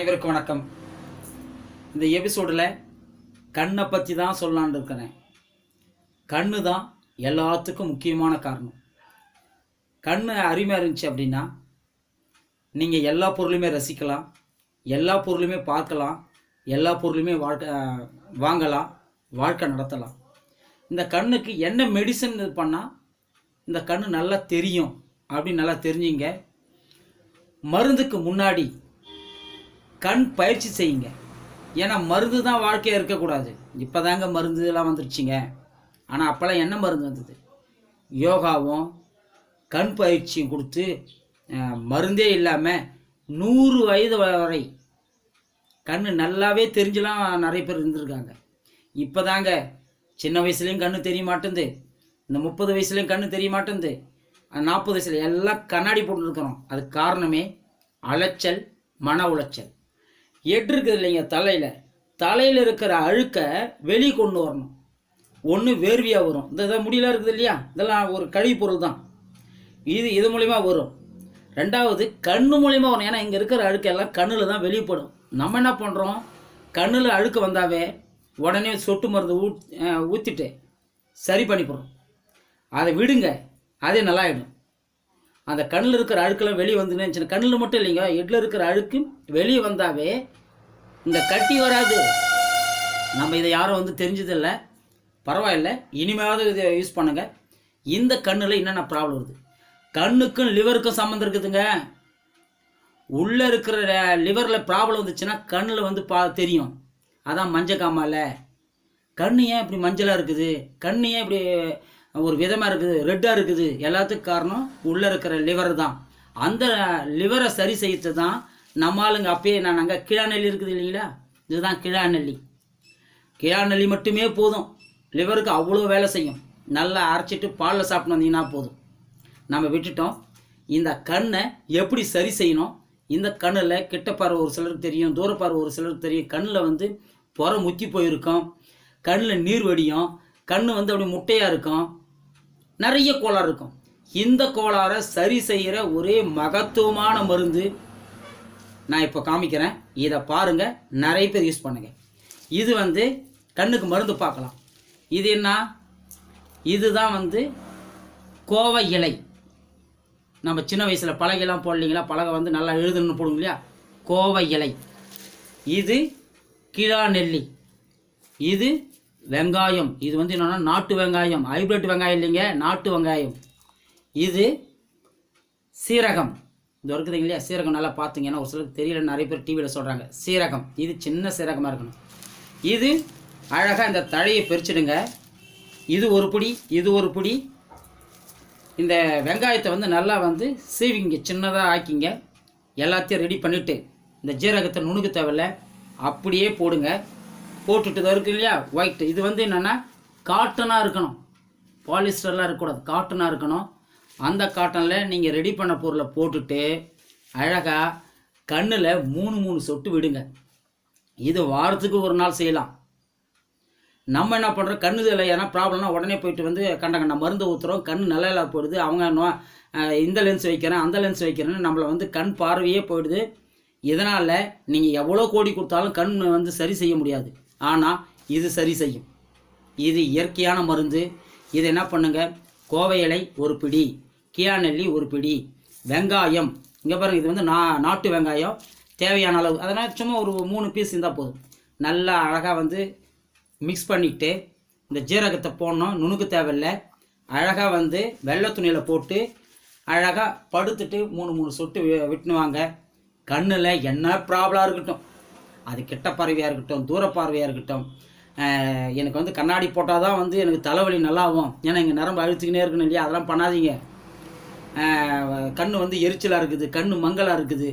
அனைவருக்கும் வணக்கம். இந்த எபிசோடில் கண்ணை பற்றி தான் சொல்லலான்னு இருக்கிறேன். கண்ணு தான் எல்லாத்துக்கும் முக்கியமான காரணம். கண்ணு அருமையாக இருந்துச்சு அப்படின்னா நீங்கள் எல்லா பொருளுமே ரசிக்கலாம் எல்லா பொருளுமே பார்க்கலாம் எல்லா பொருளுமே வாழ்க்கை வாங்கலாம் வாழ்க்கை நடத்தலாம். இந்த கண்ணுக்கு என்ன மெடிசன் இது பண்ணால் இந்த கண்ணு நல்லா தெரியும் அப்படின்னு நல்லா தெரிஞ்சிங்க. மருந்துக்கு முன்னாடி கண் பயிற்சி செய்யுங்க. ஏன்னா மருந்து தான் வாழ்க்கையாக இருக்கக்கூடாது. இப்போ தாங்க மருந்து எல்லாம் வந்துருச்சுங்க. ஆனால் அப்போல்லாம் என்ன மருந்து வந்தது? யோகாவும் கண் பயிற்சியும் கொடுத்து மருந்தே இல்லாமல் நூறு வயது வரை கண் நல்லாவே தெரிஞ்சலாம் நிறைய பேர் இருந்திருக்காங்க. இப்போ தாங்க சின்ன வயசுலேயும் கண் தெரிய மாட்டேங்குது இந்த முப்பது வயசுலேயும் கண் தெரிய மாட்டேங்குது நாற்பது வயசுல எல்லாம் கண்ணாடி போட்டுருக்கிறோம் அதுக்கு காரணமே அலைச்சல் மன உளைச்சல். எட்டு இருக்குது இல்லைங்க தலையில். தலையில் இருக்கிற அழுக்கை வெளியே கொண்டு வரணும். ஒன்று வேர்வியாக வரும். இந்த இதை முடியல இருக்குது இல்லையா? இதெல்லாம் ஒரு கழிவு பொருள் தான். இது இது மூலிமா வரும். ரெண்டாவது கண்ணு மூலிமா வரும். ஏன்னா இங்கே இருக்கிற அழுக்கெல்லாம் கண்ணில் தான் வெளியப்படும் நம்ம என்ன பண்ணுறோம் கண்ணில் அழுக்கு வந்தாவே உடனே சொட்டு மருந்து ஊ ஊற்றிட்டு சரி பண்ணிப்படுறோம் அதை விடுங்க. அதே நல்லாயிடும் அந்த கண்ணில் இருக்கிற அழுக்கெல்லாம் வெளியே வந்து கண்ணில் மட்டும் இல்லைங்க. எட்டில் இருக்கிற அழுக்கு வெளியே வந்தாவே இந்த கட்டி வராது. நம்ம இதை யாரும் வந்து தெரிஞ்சதில்லை. பரவாயில்ல. இனிமையாவது இதை யூஸ் பண்ணுங்கள் இந்த கண்ணில் என்னென்ன ப்ராப்ளம் வருது? கண்ணுக்கும் லிவருக்கும் சம்மந்தம் இருக்குதுங்க. உள்ளே இருக்கிற லிவரில் ப்ராப்ளம் வந்துச்சுன்னா கண்ணில் வந்து பா தெரியும். அதான் மஞ்சள் காமால. கண்ணு ஏன் இப்படி மஞ்சளாக இருக்குது? கண் ஏன் இப்படி ஒரு விதமாக இருக்குது? ரெட்டாக இருக்குது. எல்லாத்துக்கும் காரணம் உள்ளே இருக்கிற லிவர் தான். அந்த லிவரை சரி செய்யறது தான் நம்ம ஆளுங்க அப்பயே என்னன்னாங்க கிழாநெல்லி இருக்குது இல்லைங்களா? இதுதான் கிழாநெல்லி கிழாநெல்லி மட்டுமே போதும். லிவருக்கு அவ்வளோ வேலை செய்யும். நல்லா அரைச்சிட்டு பாலில் சாப்பிட்டு வந்தீங்கன்னா போதும். நம்ம விட்டுட்டோம். இந்த கண்ணை எப்படி சரி செய்யணும்? இந்த கண்ணில் கிட்ட பார்வை ஒரு சிலருக்கு தெரியும் தூர பார்வை ஒரு சிலருக்கு தெரியும். கண்ணில் வந்து புற முத்தி போயிருக்கும். கண்ணில் நீர் வடியும். கண் வந்து அப்படி முட்டையாக இருக்கும். நிறைய கோளாறு இருக்கும். இந்த கோளாறை சரி செய்கிற ஒரே மகத்துவமான மருந்து நான் இப்போ காமிக்கிறேன். இதை பாருங்க. நிறைய பேர் யூஸ் பண்ணுங்க. இது வந்து கண்ணுக்கு மருந்து பார்க்கலாம். இது என்ன? இதுதான் வந்து கோவை இலை. நம்ம சின்ன வயசில் பலகைலாம் போடலீங்களா? பலகை வந்து நல்லா எழுதணும்னு போடுங்க இல்லையா? கோவை இலை. இது கிழா நெல்லி. இது வெங்காயம். இது வந்து என்னென்னா நாட்டு வெங்காயம். ஹைப்ரிட் வெங்காயம் இல்லைங்க நாட்டு வெங்காயம். இது சீரகம். இந்த இருக்குதுங்க இல்லையா? சீரகம் நல்லா பார்த்தீங்கன்னா ஒரு சிலருக்கு தெரியல நிறைய பேர் டிவியில் சொல்கிறாங்க சீரகம். இது சின்ன சீரகமாக இருக்கணும். இது அழகாக இந்த தழையை பிரிச்சுடுங்க. இது ஒரு பிடி இது ஒரு பிடி. இந்த வெங்காயத்தை வந்து நல்லா வந்து சீவிங்க. சின்னதாக ஆக்கிங்க. எல்லாத்தையும் ரெடி பண்ணிவிட்டு இந்த ஜீரகத்தை நுணுக்க தேவையில்ல அப்படியே போடுங்க. போட்டுட்டு இருக்கு இல்லையா? ஒயிட் இது வந்து என்னென்னா காட்டனாக இருக்கணும். பாலிஸ்டர்லாம் இருக்கக்கூடாது. காட்டனாக இருக்கணும். அந்த காட்டனில் நீங்கள் ரெடி பண்ண பொருளை போட்டுட்டு அழகாக கண்ணில் மூணு மூணு சொட்டு விடுங்க. இது வாரத்துக்கு ஒரு நாள் செய்யலாம். நம்ம என்ன பண்ணுறோம் கண்ணு இதில் ஏன்னா ப்ராப்ளம்னா உடனே போயிட்டு வந்து கண்ட கண்ட மருந்து ஊற்றுறோம் கண் நல்லா இல்லா போயிடுது. அவங்க இந்த லென்ஸ் வைக்கிறேன் அந்த லென்ஸ் வைக்கிறேன்னு நம்மளை வந்து கண் பார்வையே போயிடுது. இதனால் நீங்கள் எவ்வளோ கோடி கொடுத்தாலும் கண் வந்து சரி செய்ய முடியாது. ஆனால் இது சரி செய்யும். இது இயற்கையான மருந்து. இது என்ன பண்ணுங்கள் கோவை இலை ஒரு பிடி. கியாநெல்லி ஒரு பிடி. வெங்காயம். இங்கே பாருங்க இது வந்து நா நாட்டு வெங்காயம். தேவையான அளவு. அதனால் சும்மா ஒரு மூணு பீஸ் இருந்தால் போதும். நல்லா அழகாக வந்து மிக்ஸ் பண்ணிக்கிட்டு இந்த ஜீரகத்தை போடணும். நுணுக்கு தேவையில்லை. அழகாக வந்து வெள்ளை துணியில் போட்டு அழகாக படுத்துட்டு மூணு மூணு சொட்டு விட்டுனுவாங்க கண்ணில் என்ன ப்ராப்ளம் இருக்கட்டும். அது கிட்ட பார்வையாக இருக்கட்டும் தூர பார்வையாக இருக்கட்டும். எனக்கு வந்து கண்ணாடி போட்டால் தான் வந்து எனக்கு தலைவலி நல்லா ஆகும் ஏன்னா இங்கே நரம்பு அழுத்துக்கினே இருக்கணும் இல்லையா? அதெல்லாம் பண்ணாதீங்க. கண் வந்து எரிச்சலாக இருக்குது கண் மங்கலாக இருக்குது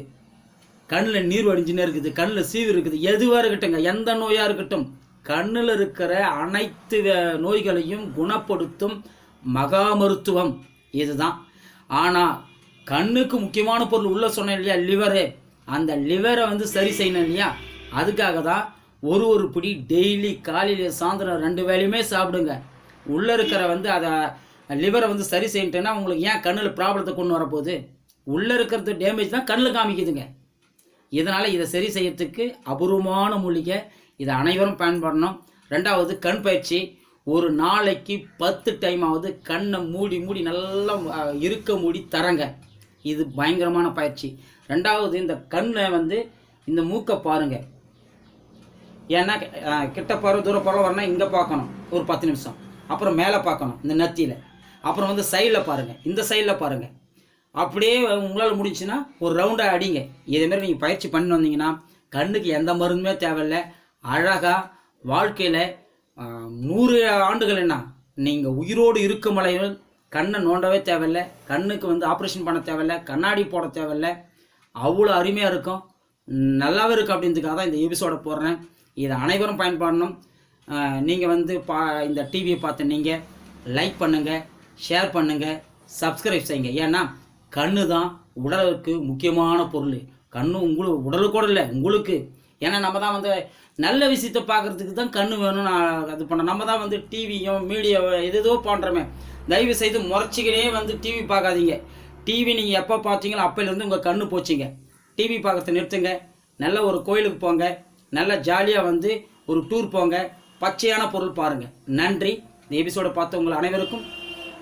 கண்ணில் நீர் வடிஞ்சுனே இருக்குது கண்ணில் சீவு இருக்குது எதுவாக இருக்கட்டுங்க எந்த நோயாக இருக்கட்டும் கண்ணில் இருக்கிற அனைத்து வே- நோய்களையும் குணப்படுத்தும் மகா மருத்துவம் இதுதான். ஆனால் கண்ணுக்கு முக்கியமான பொருள் உள்ளே சொன்னேன் இல்லையா லிவரு. அந்த லிவரை வந்து சரி செய்யணும் இல்லையா? அதுக்காக தான் ஒரு ஒரு பிடி டெய்லி காலையில் சாயந்தரம் ரெண்டு வேளையுமே சாப்பிடுங்க. உள்ளே இருக்கிற வந்து அதை லிவரை வந்து சரி செய்யிட்டேன்னா உங்களுக்கு ஏன் கண்ணில் ப்ராப்ளத்தை கொண்டு வரப்போகுது? உள்ளே இருக்கிறது டேமேஜ் தான் கண்ணில் காமிக்குதுங்க. இதனால் இதை சரி செய்யறதுக்கு அபூர்வமான மூலிகை. இதை அனைவரும் பயன்படணும். ரெண்டாவது கண் பயிற்சி. ஒரு நாளைக்கு பத்து டைமாவது கண்ணை மூடி மூடி நல்லா இருக்க மூடி தரங்க. இது பயங்கரமான பயிற்சி. ரெண்டாவது இந்த கண்ணை வந்து இந்த மூக்கை பாருங்கள் ஏன்னா கிட்ட போகிற தூரம் போகிற வரணும் இங்கே பார்க்கணும். ஒரு பத்து நிமிஷம். அப்புறம் மேலே பார்க்கணும் இந்த நத்தியில். அப்புறம் வந்து சைடில் பாருங்கள் இந்த சைடில் பாருங்கள் அப்படியே உங்களால் முடிஞ்சுன்னா ஒரு ரவுண்டாக அடிங்க. இதேமாரி நீங்கள் பயிற்சி பண்ணி வந்தீங்கன்னா கண்ணுக்கு எந்த மருந்துமே தேவையில்லை. அழகாக வாழ்க்கையில் நூறு ஆண்டுகள் என்ன? நீங்கள் உயிரோடு இருக்கும் வரையில் கண்ணை நோண்டவே தேவையில்லை. கண்ணுக்கு வந்து ஆப்ரேஷன் பண்ண தேவையில்லை. கண்ணாடி போட தேவையில்லை. அவ்வளோ அருமையாக இருக்கும். நல்லாவே இருக்கும் அப்படின்றதுக்காக தான் இந்த எபிசோடை போடுறேன். இதை அனைவரும் பயன்படணும். நீங்கள் வந்து பா இந்த டிவியை பார்த்து நீங்கள் லைக் பண்ணுங்கள் ஷேர் பண்ணுங்கள் சப்ஸ்கிரைப் செய்யுங்க. ஏன்னா கண்ணு தான் உடலுக்கு முக்கியமான பொருள். கண்ணு உங்களுக்கு உடலுக்கு கூட இல்லை உங்களுக்கு. ஏன்னா நம்ம தான் வந்து நல்ல விஷயத்தை பார்க்குறதுக்கு தான் கண்ணு வேணும் நான் இது பண்ண நம்ம தான் வந்து டிவியும் மீடியாவோ எது எதோ பண்ணுறோமே தயவு செய்து முறைச்சிக்கினே வந்து டிவி பார்க்காதீங்க. டிவி நீங்கள் எப்போ பார்த்தீங்களோ அப்போலேருந்து உங்கள் கண்ணு போச்சுங்க. டிவி பார்க்குறத நிறுத்துங்க. நல்ல ஒரு கோயிலுக்கு போங்க. நல்ல ஜாலியாக வந்து ஒரு டூர் போங்க. பச்சையான பொருள் பாருங்கள் நன்றி. இந்த எபிசோடை பார்த்த உங்கள் அனைவருக்கும்